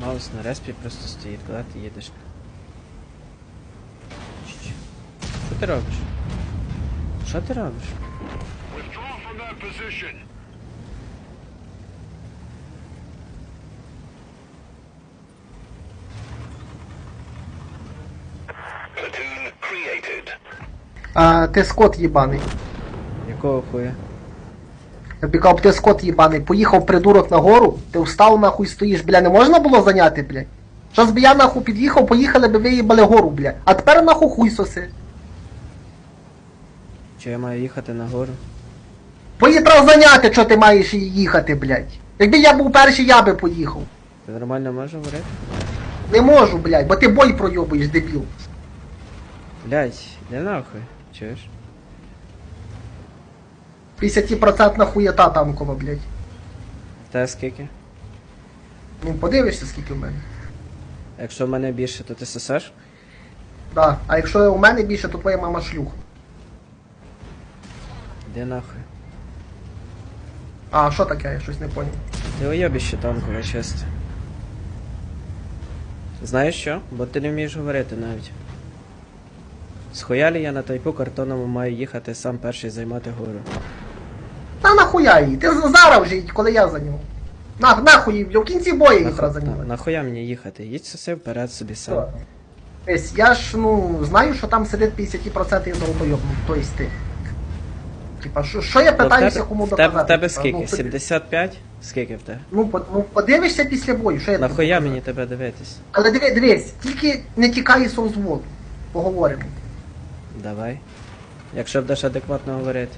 Маус на респі просто стоїть, куди ти їдеш? Що ти робиш? Що ти робиш? А, ти скот їбаний. Якого хуя? Я кажу, ти скот їбаний. Поїхав придурок на гору, ти встав нахуй стоїш, бля, не можна було зайняти, блядь? Щас би я нахуй під'їхав, поїхали би виїбали гору, блядь. А тепер нахуй хуй соси. Чи я маю їхати на гору? Треба зайняти, що ти маєш їхати, блядь. Якби я був перший, я би поїхав. Ти нормально можеш говорити? Не можу, блядь, бо ти бой пройобуєш, дебіл. Блять, де нахуй? Чуєш? 50% хуєта танкова, блядь. Тебе скільки? Ну подивишся, скільки в мене. Якщо в мене більше, то ти сосеш? Да. А якщо у мене більше, то твоя мама шлюх. Де нахуй? А, що таке? Я щось не поняв. Ти уйобіще танкове, чисто. Знаєш що? Бо ти не вмієш говорити навіть. Схуялі я на тайпу картонному маю їхати сам перший займати гору. Та нахуя її? Ти зараз вже їдь, коли я за нього. На, нахуй її, бля, в кінці бою її треба Нахуй, нахуя мені їхати? Їдь соси вперед собі сам. Ось, я ж, ну, знаю, що там сидить 50% долбойобну, то есть ти. Типа, що, що я Ну, питаюся кому в доказати? тебе, в тебе типа, скільки? Ну, тобі- 75? Скільки в тебе? ну, по- ну, подивишся після бою, що я тобі Нахуя мені тебе дивитись? Але диви, дивись, тільки не тікай із созводу. Поговоримо. Давай. Якщо будеш адекватно говорити.